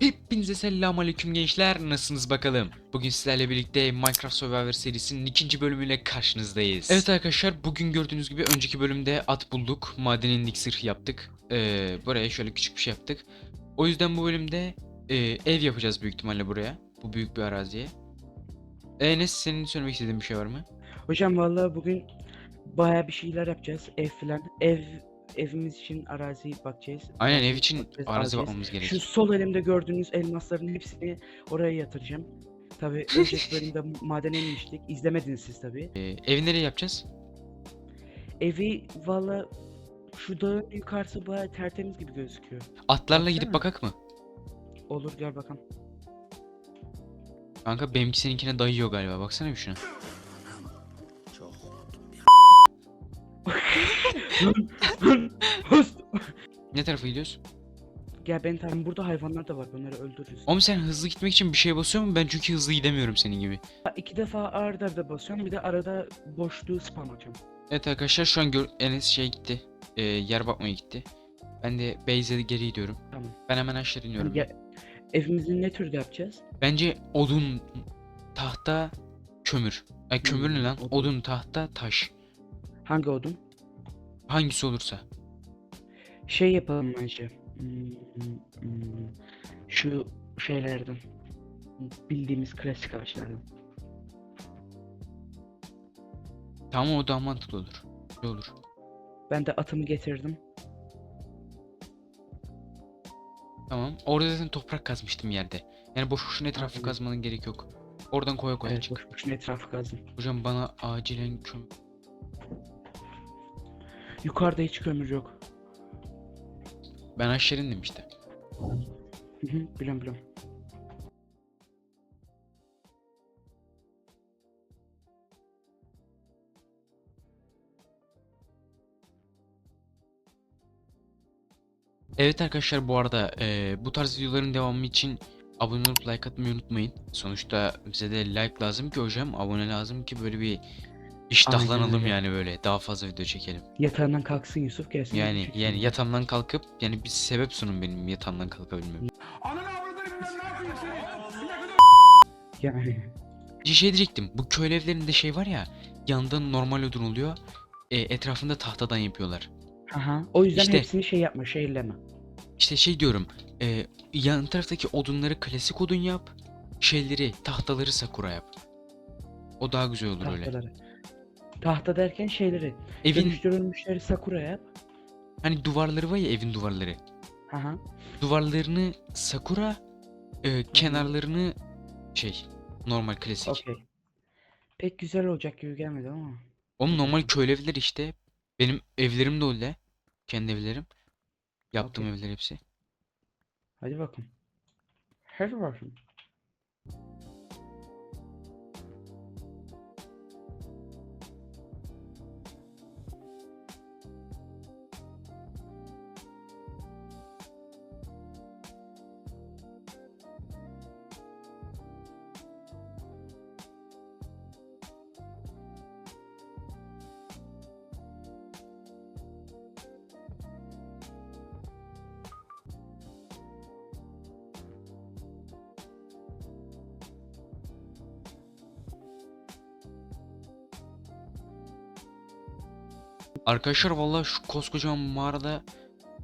Hepinize selamun aleyküm gençler. Nasılsınız bakalım? Bugün sizlerle birlikte Minecraft Survivor serisinin ikinci bölümüyle karşınızdayız. Evet arkadaşlar bugün gördüğünüz gibi önceki bölümde at bulduk. Maden indik sırf yaptık. Ee, buraya şöyle küçük bir şey yaptık. O yüzden bu bölümde e, ev yapacağız büyük ihtimalle buraya. Bu büyük bir araziye. Enes senin söylemek istediğin bir şey var mı? Hocam vallahi bugün baya bir şeyler yapacağız. Ev falan. Ev evimiz için arazi bakacağız. Aynen ev için bakacağız, arazi alacağız. bakmamız Şu gerekiyor. sol elimde gördüğünüz elmasların hepsini oraya yatıracağım. Tabi önceki bölümde madene inmiştik. İzlemediniz siz tabi. Ee, evi nereye yapacağız? Evi valla şu dağın yukarısı baya tertemiz gibi gözüküyor. Atlarla gidip Baksana. bakak mı? Olur gel bakalım. Kanka benimki seninkine dayıyor galiba. Baksana bir şuna. Ne tarafa gidiyoruz? Gel ben tamam burada hayvanlar da var. Onları öldürürüz. Oğlum sen hızlı gitmek için bir şey basıyor musun? Ben çünkü hızlı gidemiyorum senin gibi. İki defa arda arda basıyorum. Bir de arada boşluğu spam açıyorum. Evet arkadaşlar şu an gör Enes şey gitti. Ee, yer bakmaya gitti. Ben de base'e geri gidiyorum. Tamam. Ben hemen aşağı iniyorum. Ya, evimizi ne türde yapacağız? Bence odun, tahta, kömür. Ay kömür Hmm, ne lan? Odun, tahta, taş. Hangi odun? Hangisi olursa. Şey yapalım bence. Hmm, hmm, Şu şeylerden. Bildiğimiz klasik ağaçlardan. Tamam o daha mantıklı olur. Güzel olur. Ben de atımı getirdim. Tamam. Orada zaten toprak kazmıştım yerde. Yani boş boşuna etrafı Aynen. kazmanın gerek yok. Oradan koya koya Evet, çık. boş boşuna etrafı kazdım. Hocam bana acilen kömür. Yukarıda hiç kömür yok. Ben aşağı indim işte. Hı hı, biliyorum biliyorum. Evet arkadaşlar bu arada eee, bu tarz videoların devamı için abone olup like atmayı unutmayın. Sonuçta bize de like lazım ki hocam abone lazım ki böyle bir iştahlanalım öyle. yani böyle daha fazla video çekelim. Yatağından kalksın Yusuf gelsin. Yani çekelim. yani yatağımdan kalkıp yani bir sebep sunun benim yatağımdan kalkabilmem. Yani. Bir şey diyecektim bu köy evlerinde şey var ya yanında normal odun oluyor e, etrafında tahtadan yapıyorlar. Aha. O yüzden İşte- hepsini şey yapma, şeyleme. İşte şey diyorum e, yan taraftaki odunları klasik odun yap şeyleri tahtaları sakura yap. O daha güzel olur öyle. Tahtaları. Tahta derken şeyleri. Evin Dönüştürülmüşleri sakura yap. hani duvarları var ya evin duvarları. Aha. Duvarlarını sakura, e, kenarlarını şey normal klasik. Okey. Pek güzel olacak gibi gelmedi ama. Oğlum normal köy evleri işte. Benim evlerim de öyle. Kendi evlerim. Yaptığım Okey. evler hepsi. Hadi bakalım. Hadi bakalım. Arkadaşlar vallahi şu koskocaman mağarada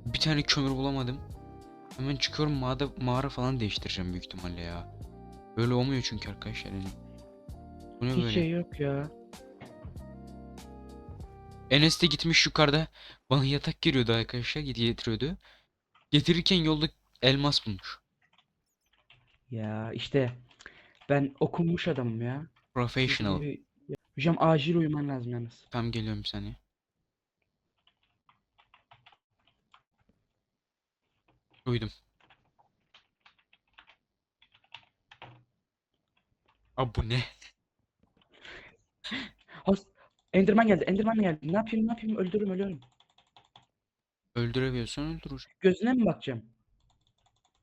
bir tane kömür bulamadım. Hemen çıkıyorum mağara, mağara falan değiştireceğim büyük ihtimalle ya. Böyle olmuyor çünkü arkadaşlar. Yani. Bu ne Hiç böyle? şey yok ya. Enes de gitmiş yukarıda bana yatak geliyordu arkadaşlar getiriyordu. Getirirken yolda elmas bulmuş. Ya işte ben okunmuş adamım ya. Professional. Hocam acil uyuman lazım yalnız. Tam geliyorum bir Uyudum. Abi bu ne? Has Enderman geldi. Enderman geldi. Ne yapayım ne yapayım öldürürüm ölüyorum. Öldürebiliyorsan öldürür. Gözüne mi bakacağım?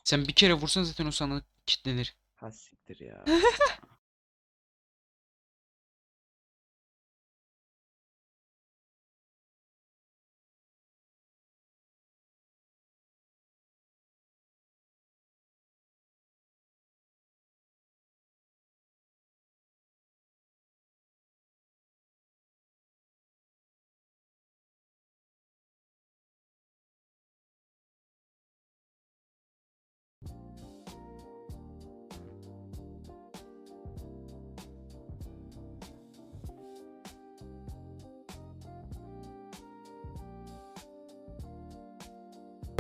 Sen bir kere vursan zaten o sana kilitlenir. Ha siktir ya.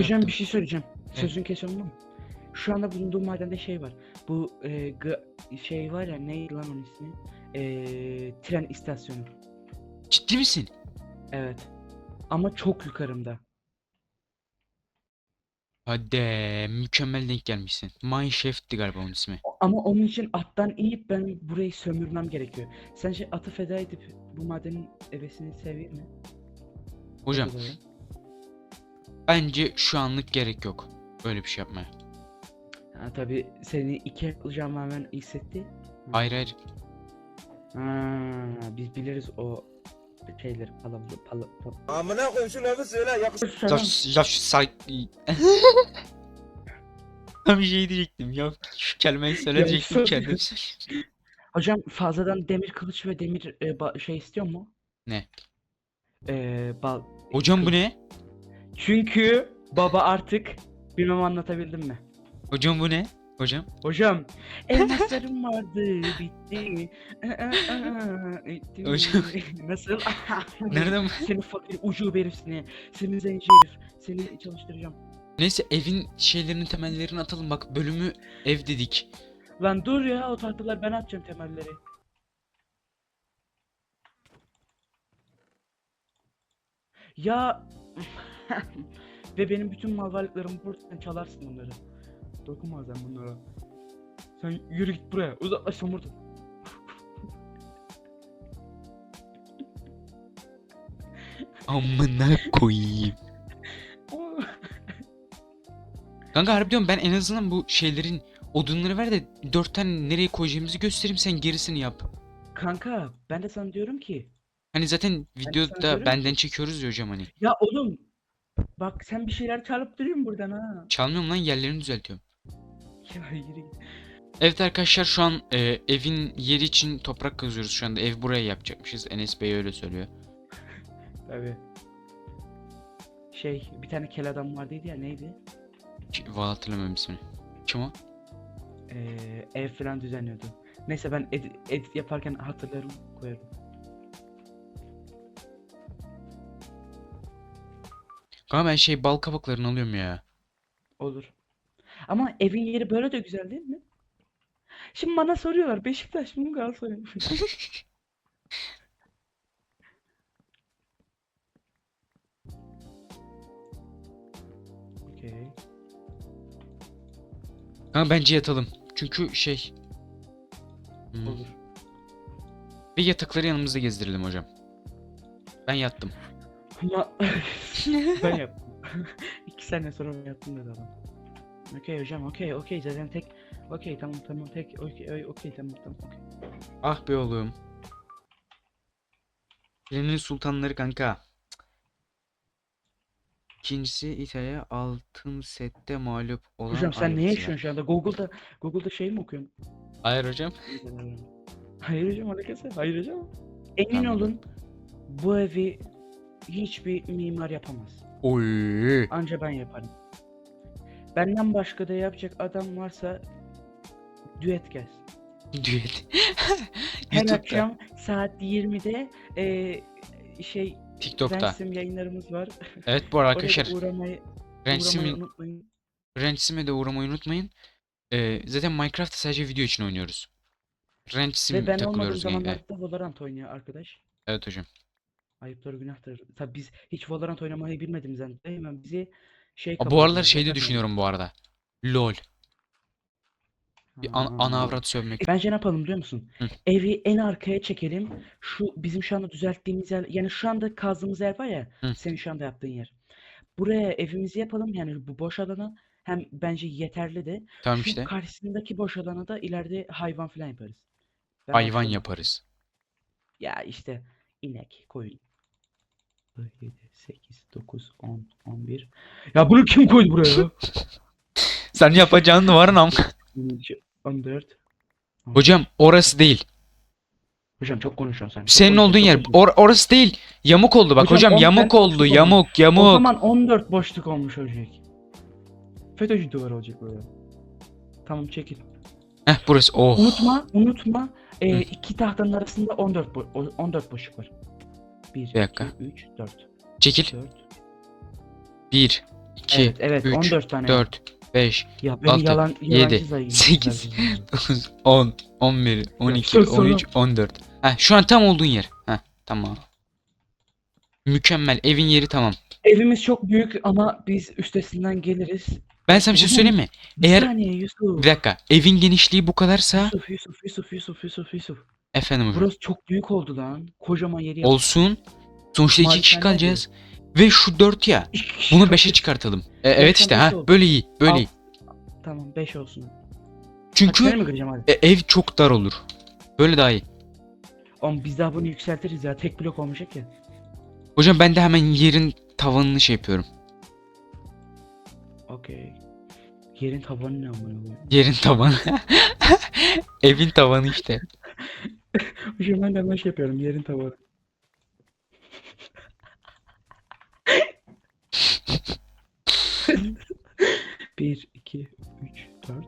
Hocam bir şey söyleyeceğim. Sözün kesiyorum ama. Şu anda bulunduğum madende şey var. Bu e, g- şey var ya neydi lan onun ismi? E, tren istasyonu. Ciddi misin? Evet. Ama çok yukarımda. Hadi mükemmel denk gelmişsin. Mineshaft'ti galiba onun ismi. Ama onun için attan inip ben burayı sömürmem gerekiyor. Sence atı feda edip bu madenin evesini seveyim mi? Hocam? Bence şu anlık gerek yok. Böyle bir şey yapmaya. Ha tabi seni iki yapacağım hemen hissetti. Hayır hayır. Ha, biz biliriz o şeyleri pala, pala. Amına koyayım şu lafı söyle yakış. Ya, ya şu say... Ben bir şey diyecektim ya. Şu kelimeyi söyleyecektim söyle. kendim söyleyeyim. Hocam fazladan demir kılıç ve demir e, şey istiyor mu? Ne? Ee, bal. Hocam bu ne? Çünkü baba artık bilmem anlatabildim mi? Hocam bu ne? Hocam. Hocam elmaslarım vardı bitti. Hocam. Nasıl? Nereden? Seni fakir ucube herif seni. Seni zenci herif. Seni çalıştıracağım. Neyse evin şeylerinin temellerini atalım bak bölümü ev dedik. Lan dur ya o tahtalar ben atacağım temelleri. Ya ve benim bütün mal varlıklarımı burada sen çalarsın bunları. Dokunma sen bunlara. Sen yürü git buraya. Uzaklaş sen buradan. Amına koyayım. Kanka harbi diyorum ben en azından bu şeylerin odunları ver de dört tane nereye koyacağımızı göstereyim sen gerisini yap. Kanka ben de sana diyorum ki. Hani zaten sana videoda diyorum benden çekiyoruz ya hocam hani. Ya oğlum. Bak sen bir şeyler çalıp duruyorsun buradan ha. Çalmıyorum lan yerlerini düzeltiyorum. Ya yürü git. Evet arkadaşlar şu an e, evin yeri için toprak kazıyoruz şu anda. Ev buraya yapacakmışız. Enes Bey öyle söylüyor. Tabii. Şey bir tane kel adam vardıydı ya neydi? Ki- Valla hatırlamıyorum ismini. Kim o? Ee, ev falan düzenliyordu. Neyse ben edit, edit yaparken hatırlarım koyarım. Kanka ben şey bal kabaklarını alıyorum ya. Olur. Ama evin yeri böyle de güzel değil mi? Şimdi bana soruyorlar Beşiktaş mı Galatasaray mı? Okey. Kanka bence yatalım. Çünkü şey... Hmm. Olur. Ve yatakları yanımızda gezdirelim hocam. Ben yattım. Ama ben yaptım. İki sene sonra ben yaptım dedi adam. Okey hocam okey okey zaten tek okey tamam tamam tek okey okey, tamam tamam okey. Ah be oğlum. Birinin sultanları kanka. İkincisi İtalya altın sette mağlup olan Hocam sen ne yaşıyorsun şu anda? Google'da Google'da şey mi okuyorsun? Hayır hocam. Hayır hocam alakası. Hayır hocam. Emin Anladım. olun bu evi hiçbir mimar yapamaz. Oy. Anca ben yaparım. Benden başka da yapacak adam varsa düet gelsin. Düet. Her akşam saat 20'de eee şey TikTok'ta. Rensim yayınlarımız var. Evet bu arada arkadaşlar da uğramayı, unutmayın. Rensim'e de uğramayı unutmayın. Ee, zaten Minecraft'ta sadece video için oynuyoruz. Rensim Ve ben olmadığım takılıyoruz zamanlarda Valorant oynuyor arkadaş. Evet hocam. Ayıptır günahtır. Tabi biz hiç Valorant oynamayı bilmediğimizden hemen bizi şey Aa, bu aralar şeyde düşünüyorum bu arada. LOL. Bir an- ana avrat sövmek. Bence ne yapalım biliyor musun? Hı. Evi en arkaya çekelim. Şu bizim şu anda düzelttiğimiz yer, yani şu anda kazdığımız yer var ya, Hı. senin şu anda yaptığın yer. Buraya evimizi yapalım yani bu boş alana hem bence yeterli de. Tamam Şu işte. karşısındaki boş alana da ileride hayvan falan yaparız. Ben Hayvan yaparız. Ya işte inek, koyun. 7, 8, 9, 10, 11. Ya bunu kim koydu buraya? Sen yapacağın duvarın am. 13, 14. Hocam orası değil. Hocam çok konuşuyorsun sen. Senin olduğun yer. Or orası değil. Yamuk oldu bak Hocam, hocam. Yamuk oldu. boşluk olmuş. Yamuk O yamuk. zaman 14 boşluk olmuş olacak. FETÖ'cü duvar olacak böyle. Tamam çekil. Heh burası. Oh. Unutma, unutma. E, iki tahtanın arasında 14 bo- o- 14 boşluk var. 1, Bir dakika. 2, 3, 4. Çekil. 4. 1 2, Evet evet 3, 14 tane. 4, 5, Ya beni altı, yalan, yedi, yalancı sayın. sekiz. 9, 10, 11, 12, sus sonra. 13, 14. Heh, şu an tam olduğun yer. Heh, tamam. Mükemmel. Evin yeri tamam. Evimiz çok büyük ama biz üstesinden geliriz. Ben sana bir şey söyleyeyim mi? Bir Eğer saniye Yusuf. bir dakika. Evin genişliği bu kadarsa Yusuf Yusuf Yusuf Yusuf Yusuf Yusuf. Efendim hocam. Burası çok büyük oldu lan. Kocaman yeri. Olsun. Sonuçta iki kişi kalacağız. Ve şu 4 ya. İki kişi Bunu. 5'e çıkartalım. E, evet işte beş ha oldu. böyle iyi. Böyle Al. iyi. Tamam 5 olsun. Çünkü Kaçları mı kıracağım hadi? e, ev çok dar olur. Böyle daha iyi. Oğlum biz daha bunu yükseltiriz ya. Tek blok olmayacak ya. Hocam ben de hemen yerin tavanını şey yapıyorum. Okey. Yerin tabanı ne amına koyayım? Yerin tavanı. Evin tavanı işte. De hemen şey yapıyorum. Yerin tabanı. Bir, iki, üç, dört.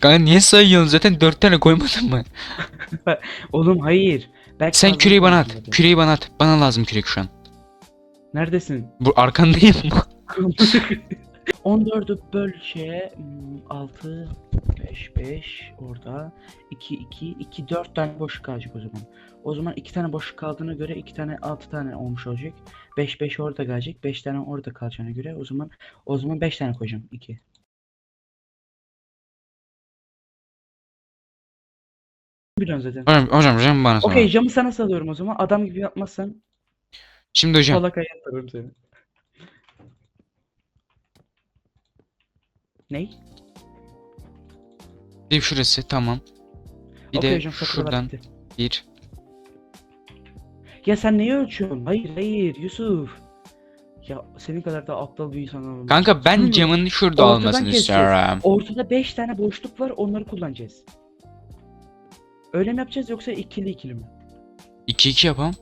Kanka niye sayıyorsun? Zaten 4 tane koymadın mı? Oğlum hayır. Belki Sen küreği bana at. Küreği bana at. Bana lazım kürek şu an. Neredesin? Bu arkandayım? 14'ü böl şeye 6 5 5 orada 2 2 2 4 tane boşluk kalacak o zaman. O zaman 2 tane boşluk kaldığına göre 2 tane 6 tane olmuş olacak. 5 5 orada gelecek. 5 tane orada kalacağına göre o zaman o zaman 5 tane koyacağım. 2. Biliyorsun zaten. Hocam, hocam, hocam bana sor. Okey camı sana salıyorum o zaman. Adam gibi yapmazsan Şimdi hocam. falakaya yaparım seni. Ney? Bir şurası tamam. Bir Okey de hocam, şuradan bitti. bir. Ya sen neyi ölçüyorsun? Hayır hayır Yusuf. Ya senin kadar da aptal bir insan olmam. Kanka ben Hı. camın şurada Ortadan olmasını keseceğiz. istiyorum. Ortada 5 tane boşluk var onları kullanacağız. Öyle mi yapacağız yoksa ikili ikili mi? 2-2 yapalım.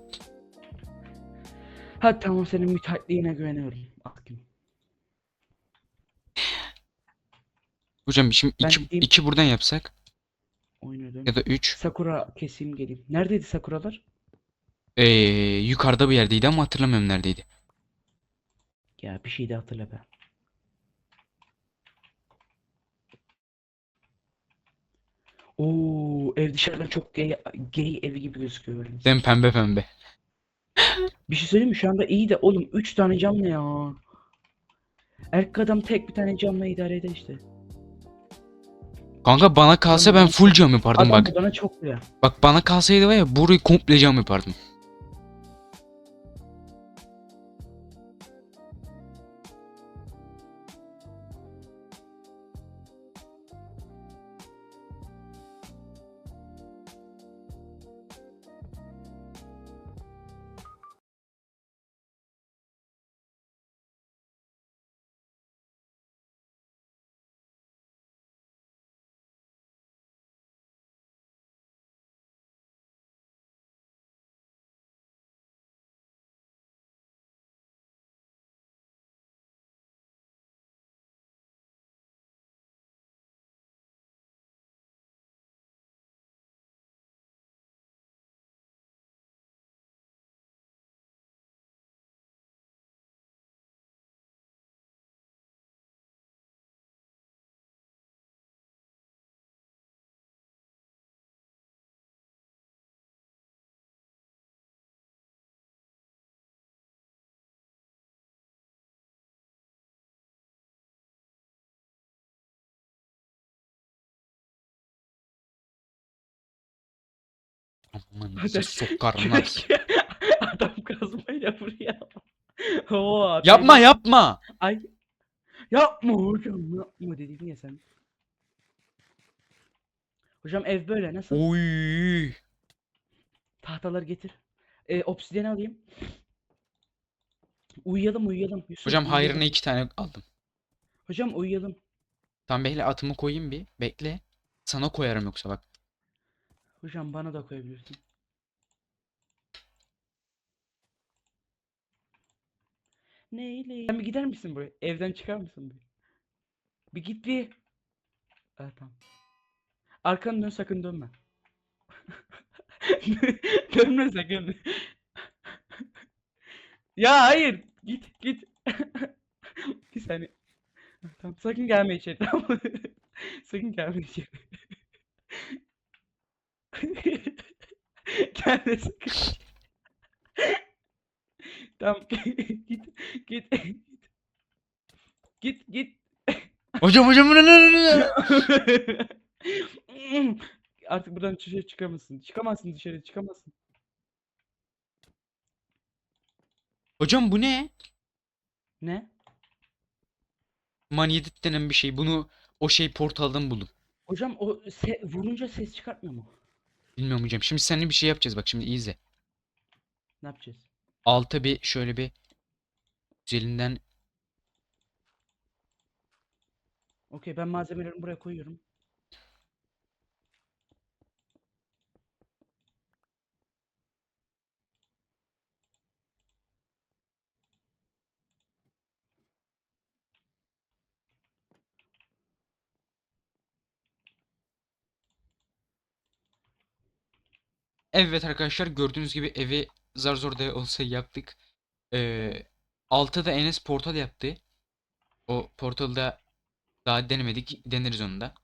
Ha tamam senin müteahhitliğine güveniyorum. Aklım. Hocam şimdi Ben 2 gideyim. 2 buradan yapsak Oynadım. ya da 3. Sakura keseyim geleyim. Neredeydi sakuralar? Ee, yukarıda bir yerdeydi ama hatırlamıyorum neredeydi. Ya bir şey de hatırla be. Oo, ev dışarıdan çok gay, gay evi gibi gözüküyor böyle. Değil mi? Pembe pembe. Bir şey söyleyeyim mi? Şu anda iyi de oğlum 3 tane cam ne ya? Erkek adam tek bir tane camla idare eder işte. Kanka bana kalsa ben full cam yapardım Adam bak. bana çok ya. Bak bana kalsaydı var ya burayı komple cam yapardım. Sokarım lan. adam kazmayla buraya. Oo, adam- Yapma yapma. Ay. Yapma hocam yapma dedin ya sen. Hocam ev böyle nasıl? Oy. Tahtaları getir. E, obsidyen alayım. Uyuyalım uyuyalım. Yusuf, Hocam uyuyalım. hayrına iki tane aldım. Hocam uyuyalım. Tamam bekle atımı koyayım bir. Bekle. Sana koyarım yoksa bak. Hocam bana da koyabilirsin. Neyle? Sen bir gider misin buraya? Evden çıkar mısın bir? Bir git bir. Evet tamam. Arkanı dön sakın dönme. Dönme sakın. ya hayır. Git git. bir saniye. Tamam sakın gelme içeri tamam sakın gelme içeri. sakın. tamam git git git git. Hocam hocam bu ne, ne, ne, ne? Artık buradan dışarı çıkamazsın. Çıkamazsın dışarı çıkamazsın. Hocam bu ne? Ne? Manyetit denen bir şey. Bunu o şey portaldan buldum. Hocam o se- vurunca ses çıkartmıyor mu? Bilmiyorum hocam. Şimdi seninle bir şey yapacağız bak şimdi izle. Ne yapacağız? Alta bir şöyle bir üzerinden Okey ben malzemelerimi buraya koyuyorum. Evet arkadaşlar gördüğünüz gibi evi zar zor da olsa yaptık. Ee, alta da Enes portal yaptı. O portalda daha denemedik. Deneriz onu da.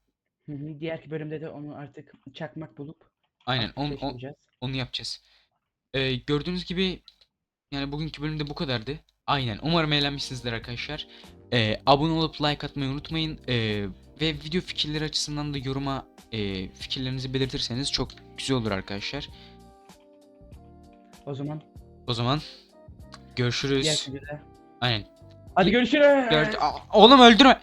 Hı hı. Diğer bölümde de onu artık çakmak bulup Aynen on, on- aktifleştireceğiz. onu yapacağız. Ee, gördüğünüz gibi yani bugünkü bölümde bu kadardı. Aynen. Umarım eğlenmişsinizdir arkadaşlar. Ee, abone olup like atmayı unutmayın. Ee, ve video fikirleri açısından da yoruma e, fikirlerinizi belirtirseniz çok güzel olur arkadaşlar. O zaman O zaman diğer görüşürüz. videoda. Aynen. Hadi görüşürüz. Gör- Aa, Oğlum öldürme.